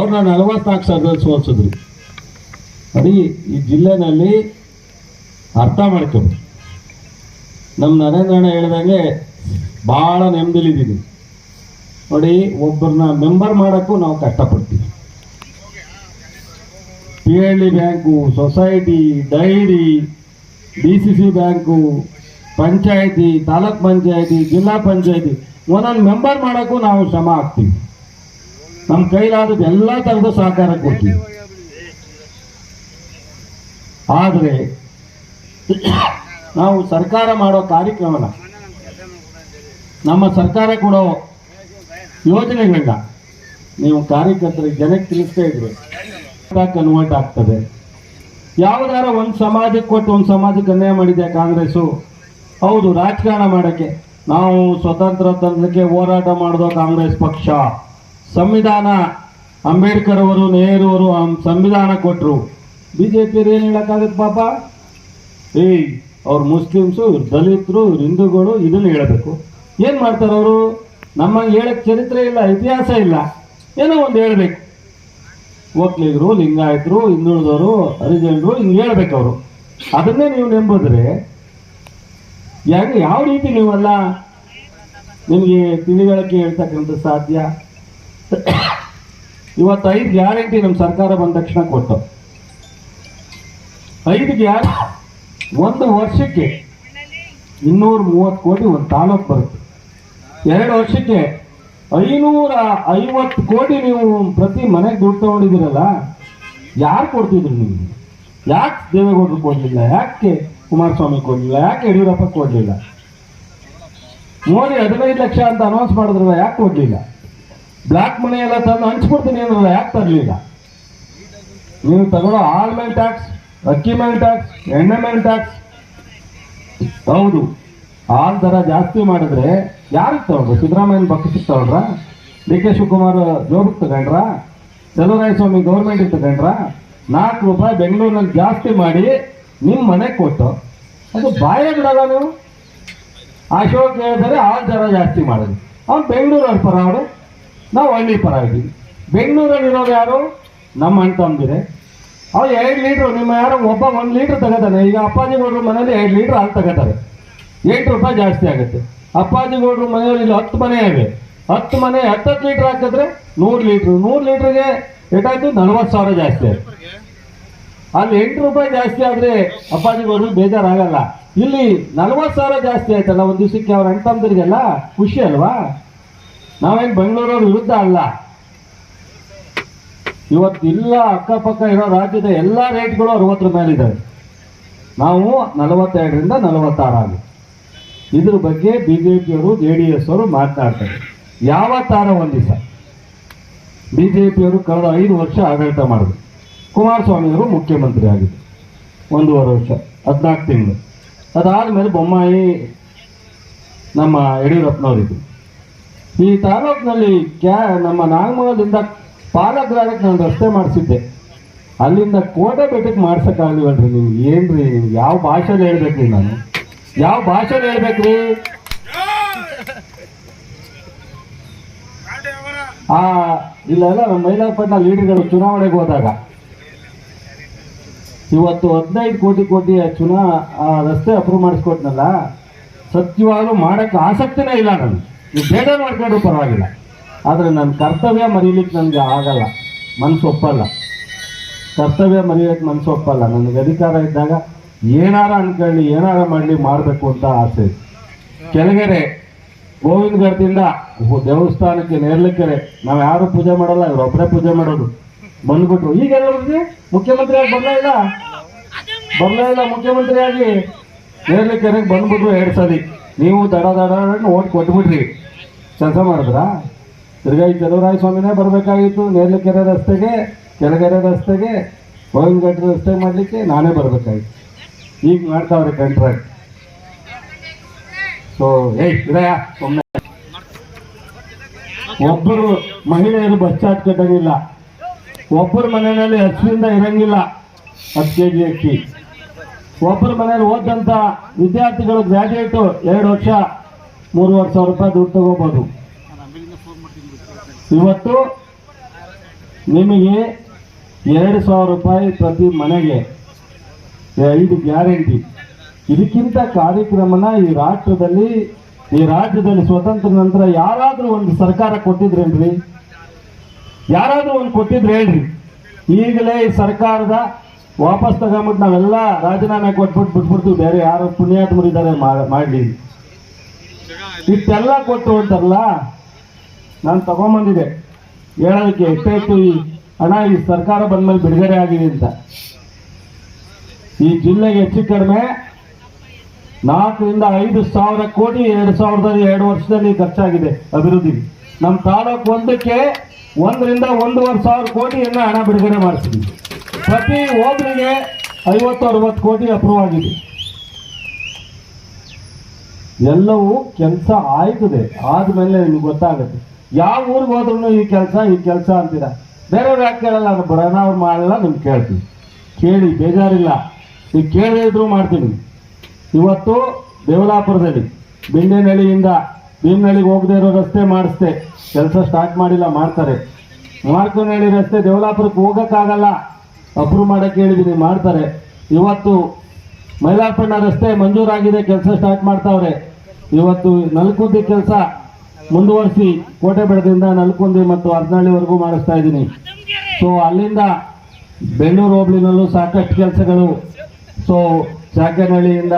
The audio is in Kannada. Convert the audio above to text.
ಅವ್ರನ್ನ ನಲವತ್ನಾಲ್ಕು ಸಾವಿರದಲ್ಲಿ ಸೋಲ್ಸಿದ್ರು. ನೋಡಿ ಈ ಜಿಲ್ಲೆನಲ್ಲಿ ಅರ್ಥ ಮಾಡ್ಕೊಂಡು ನಮ್ಮ ನರೇಂದ್ರಣ್ಣ ಹೇಳ್ದಂಗೆ ಭಾಳ ನೆಮ್ಮದಿಲಿದ್ದೀವಿ. ನೋಡಿ ಒಬ್ಬರನ್ನ ಮೆಂಬರ್ ಮಾಡೋಕ್ಕೂ ನಾವು ಕಷ್ಟಪಡ್ತೀವಿ. P L D bank, society, dairy, D C C bank, panchayat, taluk panchayat, zilla panchayat, ಒಂದೊಂದು ಮೆಂಬರ್ ಮಾಡೋಕ್ಕೂ ನಾವು ಶ್ರಮ ಹಾಕ್ತೀವಿ ನಮ್ಮ ಕೈಲಾದದ್ದು ಎಲ್ಲ ಥರದ ಸಹಕಾರ ಕೊಡ್ತೀವಿ. ಆದರೆ, ನಾವು ಸರ್ಕಾರ ಮಾಡೋ ಕಾರ್ಯಕ್ರಮನ, ನಮ್ಮ ಸರ್ಕಾರ ಕೊಡೋ ಯೋಜನೆಗಳನ್ನ ನೀವು ಕಾರ್ಯಕರ್ತರಿಗೆ ಜನಕ್ಕೆ ತಿಳಿಸ್ತಾ ಇದ್ರೆ ಕನ್ವರ್ಟ್ ಆಗ್ತದೆ. ಯಾವುದಾರ ಒಂದು ಸಮಾಜಕ್ಕೆ ಕೊಟ್ಟು ಒಂದು ಸಮಾಜಕ್ಕೆ ಅನ್ಯಾಯ ಮಾಡಿದೆ ಕಾಂಗ್ರೆಸ್ಸು, ಹೌದು, ರಾಜಕಾರಣ ಮಾಡೋಕ್ಕೆ. ನಾವು ಸ್ವತಂತ್ರ ತಂತ್ರಕ್ಕೆ ಹೋರಾಟ ಮಾಡಿದೋ ಕಾಂಗ್ರೆಸ್ ಪಕ್ಷ. ಸಂವಿಧಾನ, ಅಂಬೇಡ್ಕರ್ ಅವರು, ನೆಹರು ಅವರು ಸಂವಿಧಾನ ಕೊಟ್ಟರು ಬಿ ಜೆ ಪಿಯವ್ರು ಏನು ಹೇಳೋಕ್ಕಾಗುತ್ತೆ ಪಾಪ? ಏಯ್, ಅವ್ರು ಮುಸ್ಲಿಮ್ಸು, ಇವ್ರು ದಲಿತರು, ಇವ್ರು ಹಿಂದೂಗಳು ಇದನ್ನು ಹೇಳಬೇಕು. ಏನು ಮಾಡ್ತಾರೆ ಅವರು? ನಮ್ಮಂಗೆ ಹೇಳಕ್ಕೆ ಚರಿತ್ರೆ ಇಲ್ಲ, ಇತಿಹಾಸ ಇಲ್ಲ. ಏನೋ ಒಂದು ಹೇಳಬೇಕು. ಒಕ್ಕಲಿಗರು ಲಿಂಗಾಯತರು ಹಿಂದುಳಿದವರು ಹರಿಜನರು ಹಿಂಗೆ ಹೇಳ್ಬೇಕು ಅವರು. ಅದನ್ನೇ ನೀವು ನೆಂಬಿದ್ರೆ, ಯಾಕೆ, ಯಾವ ರೀತಿ ನೀವಲ್ಲ? ನಿಮಗೆ ತಿಳಿವಳಿಕೆ ಹೇಳ್ತಕ್ಕಂಥ ಸಾಧ್ಯ? ಇವತ್ತು ಐದು ಗ್ಯಾರಂಟಿ ನಮ್ಮ ಸರ್ಕಾರ ಬಂದ ತಕ್ಷಣ ಕೊಟ್ಟು. ಐದು ಗ್ಯಾರಂಟಿ ಒಂದು ವರ್ಷಕ್ಕೆ ಇನ್ನೂರ ಮೂವತ್ತು ಕೋಟಿ ಒಂದು ತಾಲೂಕು ಬರುತ್ತೆ. ಎರಡು ವರ್ಷಕ್ಕೆ ಐನೂರ ಐವತ್ತು ಕೋಟಿ ನೀವು ಪ್ರತಿ ಮನೆಗೆ ದುಡ್ಡು ತಗೊಂಡಿದ್ದೀರಲ್ಲ, ಯಾರು ಕೊಡ್ತಿದ್ರು ನಿಮಗೆ? ಯಾಕೆ ದೇವೇಗೌಡರು ಕೊಡಲಿಲ್ಲ? ಯಾಕೆ ಕುಮಾರಸ್ವಾಮಿ ಕೊಡಲಿಲ್ಲ? ಯಾಕೆ ಯಡಿಯೂರಪ್ಪ ಕೊಡಲಿಲ್ಲ? ಮೋದಿ ಹದಿನೈದು ಲಕ್ಷ ಅಂತ ಅನೌನ್ಸ್ ಮಾಡಿದ್ರಲ್ಲ, ಯಾಕೆ ಕೊಡಲಿಲ್ಲ? ಬ್ಲ್ಯಾಕ್ ಮನಿ ಎಲ್ಲ ತಂದು ಹಂಚ್ಬಿಡ್ತೀನಿ ಏನಲ್ಲ ಯಾಕೆ ತರಲಿಲ್ಲ ನೀವು ತಗೊಳ್ಳೋ ಆಲ್ ಮೇಲೆ ಟ್ಯಾಕ್ಸ್ ಅಕ್ಕಿ ಮೇಲೆ ಟ್ಯಾಕ್ಸ್ ಎಣ್ಣೆ ಮೇಲೆ ಟ್ಯಾಕ್ಸ್ ಹೌದು. ಆಲ್ ದರ ಜಾಸ್ತಿ ಮಾಡಿದ್ರೆ ಯಾರಿಗೆ ತಗೊಂಡ್ರು ಸಿದ್ದರಾಮಯ್ಯನ ಪಕ್ಷಕ್ಕೆ ತಗೊಂಡ್ರ ಡಿ ಕೆ ಶಿವಕುಮಾರ್ ಜೋಬಿಗೆ ತಗೊಂಡ್ರ? ಸ್ವಾಮಿ ಗೌರ್ಮೆಂಟಿಗೆ ತಗೊಂಡ್ರ? ನಾಲ್ಕು ರೂಪಾಯಿ ಬೆಂಗಳೂರಿನಲ್ಲಿ ಜಾಸ್ತಿ ಮಾಡಿ ನಿಮ್ಮ ಮನೆಗೆ ಕೊಟ್ಟು ಅದು ಬಾಯೇ ಬಿಡಲ್ಲ ನೀವು? ಅಶೋಕ್ ಹೇಳಿದರೆ ಆಲ್ ದರ ಜಾಸ್ತಿ ಮಾಡಿದ್ರು. ಅವ್ನು ಬೆಂಗಳೂರು ಪರ ಅವರು ನಾವು ಹಳ್ಳಿ ಪರ ಇದ್ದೀವಿ. ಬೆಂಗಳೂರಲ್ಲಿರೋರು ಯಾರು? ನಮ್ಮ ಅಣ್ಣ ತಮ್ಮದಿರೆ ಅವ್ರು ಎರಡು ಲೀಟ್ರು, ನಿಮ್ಮ ಯಾರೋ ಒಬ್ಬ ಒಂದು ಲೀಟ್ರ್ ತಗೋತಾನೆ. ಈಗ ಅಪ್ಪಾಜಿ ಗೌಡ್ರ ಮನೇಲಿ ಎರಡು ಲೀಟ್ರ್ ಹಾಲು ತಗೋತಾರೆ. ಎಂಟು ರೂಪಾಯಿ ಜಾಸ್ತಿ ಆಗುತ್ತೆ. ಅಪ್ಪಾಜಿ ಗೌಡ್ರ ಮನೆಯಲ್ಲಿ ಇಲ್ಲಿ ಹತ್ತು ಮನೆ ಇವೆ. ಹತ್ತು ಮನೆ, ಹತ್ತತ್ತು ಲೀಟ್ರ್ ಹಾಕಿದ್ರೆ ನೂರು ಲೀಟ್ರು. ನೂರು ಲೀಟ್ರಿಗೆ ಎಷ್ಟಾಯ್ತು ನಲ್ವತ್ತು ಸಾವಿರ ಜಾಸ್ತಿ ಆಯ್ತು. ಅಲ್ಲಿ ಎಂಟು ರೂಪಾಯಿ ಜಾಸ್ತಿ ಆದರೆ ಅಪ್ಪಾಜಿ ಗೌಡ್ರಿಗೆ ಬೇಜಾರಾಗಲ್ಲ. ಇಲ್ಲಿ ನಲ್ವತ್ತು ಸಾವಿರ ಜಾಸ್ತಿ ಆಯ್ತಲ್ಲ ಒಂದು ದಿವಸಕ್ಕೆ ಅವ್ರ ಅಣ್ಣ ತಮ್ಮದಿರಿಗೆಲ್ಲ ಖುಷಿ ಅಲ್ವಾ? ನಾವೇನು ಬೆಂಗಳೂರವ್ರ ವಿರುದ್ಧ ಅಲ್ಲ. ಇವತ್ತು ಇಲ್ಲ, ಅಕ್ಕಪಕ್ಕ ಇರೋ ರಾಜ್ಯದ ಎಲ್ಲ ರೇಟ್ಗಳು ಅರವತ್ತರ ಮೇಲಿದ್ದಾವೆ ನಾವು ನಲವತ್ತೆರಡರಿಂದ ನಲವತ್ತಾರು ಇದ್ರ ಬಗ್ಗೆ ಬಿ ಜೆ ಪಿಯವರು ಜೆ ಡಿ ಎಸ್ ಅವರು ಮಾತನಾಡ್ತಾರೆ. ಯಾವ ತಾರ ದಿವಸ? ಬಿ ಜೆ ಪಿಯವರು ಕಳೆದ ಐದು ವರ್ಷ ಆಡಳಿತ ಮಾಡಿದ್ರು. ಕುಮಾರಸ್ವಾಮಿಯವರು ಮುಖ್ಯಮಂತ್ರಿ ಆಗಿದ್ದರು ಒಂದೂವರೆ ವರ್ಷ, ಹದಿನಾಲ್ಕು ತಿಂಗಳು. ಅದಾದ ಮೇಲೆ ಬೊಮ್ಮಾಯಿ ನಮ್ಮ ಯಡಿಯೂರಪ್ಪನವರಿದ್ರು. ಈ ತಾಲೂಕಿನಲ್ಲಿ ಕ್ಯಾ ನಮ್ಮ ನಾಗಮಂಗಲದಿಂದ ಪಾಲಗ್ರಾಮಕ್ಕೆ ನಾನು ರಸ್ತೆ ಮಾಡಿಸಿದ್ದೆ. ಅಲ್ಲಿಂದ ಕೋಟೆ ಬೆಟ್ಟಕ್ಕೆ ಮಾಡ್ಸೋಕ್ಕಾಗಲಿವಲ್ರಿ ನೀವು? ಏನ್ರಿ? ನೀವು ಯಾವ ಭಾಷೆಲಿ ಹೇಳ್ಬೇಕ್ರಿ ನಾನು? ಯಾವ ಭಾಷೆಲಿ ಹೇಳ್ಬೇಕ್ರಿ? ಆ ಇಲ್ಲೆಲ್ಲ ನಮ್ಮ ಮೈಲಾರಪಟ್ಟಣ ಲೀಡರ್ಗಳು ಚುನಾವಣೆಗೆ ಹೋದಾಗ. ಇವತ್ತು ಹದಿನೈದು ಕೋಟಿ ಕೋಟಿ ಚುನಾ, ಆ, ರಸ್ತೆ ಅಪ್ರೂವ್ ಮಾಡಿಸ್ಕೊಟ್ನಲ್ಲ? ಸತ್ಯವಾಗ್ಲೂ ಮಾಡೋಕ್ಕೆ ಆಸಕ್ತಿನೇ ಇಲ್ಲ ನನಗೆ. ನೀವು ಬೇಡ ಮಾಡ್ಕೊಂಡು ಪರವಾಗಿಲ್ಲ. ಆದರೆ ನನ್ನ ಕರ್ತವ್ಯ ಮರೀಲಿಕ್ಕೆ ನನಗೆ ಆಗಲ್ಲ. ಮನಸ್ಸು ಒಪ್ಪಲ್ಲ. ಕರ್ತವ್ಯ ಮರೆಯೋಕ್ಕೆ ಮನಸ್ಸು ಒಪ್ಪಲ್ಲ. ನನಗೆ ಅಧಿಕಾರ ಇದ್ದಾಗ ಏನಾರ ಅನ್ಕೊಳ್ಳಿ, ಏನಾರ ಮಾಡಲಿ ಮಾಡಬೇಕು ಅಂತ ಆಸೆ ಇದೆ. ಕೆಳಗೆರೆ ಗೋವಿಂದಗಢದಿಂದ ದೇವಸ್ಥಾನಕ್ಕೆ ನೇರ್ಲಿಕೆರೆ ನಾವು ಯಾರು ಪೂಜೆ ಮಾಡಲ್ಲ, ಇವ್ರು ಒಬ್ಬರೇ ಪೂಜೆ ಮಾಡೋದು. ಬಂದ್ಬಿಟ್ರು. ಈಗ ಎಲ್ಲರಿಗೆ ಮುಖ್ಯಮಂತ್ರಿ ಆಗಿ ಬರಲೇ ಇಲ್ಲ? ಬರಲೇ ಇಲ್ಲ ಮುಖ್ಯಮಂತ್ರಿ ಆಗಿ ಬಂದ್ಬಿಟ್ರು ಎರಡು ಸಲ ನೀವು ದಡ ದಡ ಓಟ್ ಕೊಟ್ಬಿಟ್ರಿ ಕೆಲಸ ಮಾಡಿದ್ರಾ? ತಿರ್ಗಾ ಈ ಚಲುವರಾಯ ಸ್ವಾಮಿನೇ ಬರಬೇಕಾಗಿತ್ತು, ನೇರ್ಲಿಕೆರೆ ರಸ್ತೆಗೆ, ಕೆಳಗೆರೆ ರಸ್ತೆಗೆ ಗೋವಿಂದಗಡ್ಡ ರಸ್ತೆ ಮಾಡಲಿಕ್ಕೆ ನಾನೇ ಬರಬೇಕಾಗಿತ್ತು. ಈಗ ಮಾಡ್ತಾವ್ರೆ ಕಾಂಟ್ರಾಕ್ಟ್ ಸೊ ಏಯ್ ಇಡಯ ಒಮ್ಮೆ. ಒಬ್ಬರು ಮಹಿಳೆಯರು ಬಸ್ ಚಾರ್ಜ್ ಕಟ್ಟಂಗಿಲ್ಲ. ಒಬ್ಬರು ಮನೆಯಲ್ಲಿ ಹಸಿರಿಂದ ಇರಂಗಿಲ್ಲ. ಹತ್ತು ಕೆ ಜಿ ಅಕ್ಕಿ. ಒಬ್ಬರ ಮನೇಲಿ ಓದಂತ ವಿದ್ಯಾರ್ಥಿಗಳು ಗ್ರಾಜುಯೇಟ್ ಎರಡು ವರ್ಷ, ಮೂರುವರೆ ಸಾವಿರ ರೂಪಾಯಿ ದುಡ್ಡು ತಗೋಬೋದು. ಇವತ್ತು ನಿಮಗೆ ಎರಡು ಸಾವಿರ ರೂಪಾಯಿ ಪ್ರತಿ ಮನೆಗೆ ಐದು ಗ್ಯಾರಂಟಿ. ಇದಕ್ಕಿಂತ ಕಾರ್ಯಕ್ರಮನ ಈ ರಾಷ್ಟ್ರದಲ್ಲಿ, ಈ ರಾಜ್ಯದಲ್ಲಿ ಸ್ವತಂತ್ರ ನಂತರ ಯಾರಾದರೂ ಒಂದು ಸರ್ಕಾರ ಕೊಟ್ಟಿದ್ರೇನ್ರಿ ಯಾರಾದರೂ ಒಂದು ಕೊಟ್ಟಿದ್ರೆ ಹೇಳ್ರಿ. ಈಗಲೇ ಈ ಸರ್ಕಾರದ ವಾಪಸ್ ತಗೊಂಬಿಟ್ಟು ನಾವೆಲ್ಲ ರಾಜೀನಾಮೆ ಕೊಟ್ಬಿಟ್ಟು ಬಿಟ್ಬಿಡ್ತೀವಿ. ಬೇರೆ ಯಾರು ಪುಣ್ಯಾತ್ಮರಿದ್ದಾರೆ ಮಾಡಲಿ. ಇಷ್ಟೆಲ್ಲ ಕೊಟ್ಟು ಅಂತಲ್ಲ ನಾನು ತಗೊಂಬಂದಿದೆ. ಹೇಳೋದಕ್ಕೆ ಎಷ್ಟಾಯ್ತು ಈ ಹಣ ಈ ಸರ್ಕಾರ ಬಂದ್ಮೇಲೆ ಬಿಡುಗಡೆ ಆಗಿದೆ ಅಂತ. ಈ ಜಿಲ್ಲೆಗೆ ಹೆಚ್ಚು ಕಡಿಮೆ ನಾಲ್ಕರಿಂದ ಐದು ಸಾವಿರ ಕೋಟಿ, ಎರಡು ಸಾವಿರದ ಎರಡು ವರ್ಷದಲ್ಲಿ ಖರ್ಚಾಗಿದೆ ಅಭಿವೃದ್ಧಿಗೆ ನಮ್ಮ ತಾಲೂಕು ಒಂದಕ್ಕೆ ಒಂದರಿಂದ ಒಂದೂವರೆ ಸಾವಿರ ಕೋಟಿಯನ್ನು ಹಣ ಬಿಡುಗಡೆ ಮಾಡಿಸಿದ್ವಿ. ಪ್ರತಿ ಒಬ್ಬರಿಗೆ ಐವತ್ತು, ಅರವತ್ತು ಕೋಟಿ ಅಪ್ರೂವ್ ಆಗಿದೆ. ಎಲ್ಲವೂ ಕೆಲಸ ಆಯ್ತದೆ. ಆದ್ಮೇಲೆ ನಿಮ್ಗೆ ಗೊತ್ತಾಗುತ್ತೆ. ಯಾವ ಊರಿಗೆ ಹೋದ್ರೂ ಈ ಕೆಲಸ ಈ ಕೆಲಸ ಅಂತೀರ? ಬೇರೆಯವ್ರು ಯಾಕೆ ಕೇಳಲ್ಲ, ಅದು ಬರೋಣ ಅವ್ರು ಮಾಡಲ್ಲ ನಿಮ್ಗೆ ಕೇಳ್ತೀವಿ ಕೇಳಿ, ಬೇಜಾರಿಲ್ಲ. ಈಗ ಕೇಳಿದ್ರು ಮಾಡ್ತೀನಿ. ಇವತ್ತು ದೇವಲಾಪುರದಲ್ಲಿ ಬಿಂಡೇನಹಳ್ಳಿಯಿಂದ ಭೀಮನಹಳ್ಳಿಗೆ ಹೋಗದೆ ಇರೋ ರಸ್ತೆ ಮಾಡಿಸ್ದೆ. ಕೆಲಸ ಸ್ಟಾರ್ಟ್ ಮಾಡಿಲ್ಲ, ಮಾಡ್ತಾರೆ. ಮಾರ್ಕನಹಳ್ಳಿ ರಸ್ತೆ ದೇವಲಾಪುರಕ್ಕೆ ಹೋಗೋಕ್ಕಾಗಲ್ಲ. ಅಪ್ರೂವ್ ಮಾಡಕ್ಕೆ ಹೇಳಿದ್ದೀನಿ ಮಾಡ್ತಾರೆ. ಇವತ್ತು ಮೈಲಾರಪಣ್ಣ ರಸ್ತೆ ಮಂಜೂರಾಗಿದೆ, ಕೆಲಸ ಸ್ಟಾರ್ಟ್ ಮಾಡ್ತಾವ್ರೆ. ಇವತ್ತು ನಲ್ಕುಂದಿ ಕೆಲಸ ಮುಂದುವರಿಸಿ ಕೋಟೆ ಬೆಳದಿಂದ ನಲ್ಕುಂದಿ ಮತ್ತು ಹರನಹಳ್ಳಿವರೆಗೂ ಮಾಡಿಸ್ತಾ ಇದ್ದೀನಿ. ಸೊ ಅಲ್ಲಿಂದ ಬೆಂಗಳೂರು ಹೋಬಳಿನಲ್ಲೂ ಸಾಕಷ್ಟು ಕೆಲಸಗಳು. ಸೊ ಚಾಕನಹಳ್ಳಿಯಿಂದ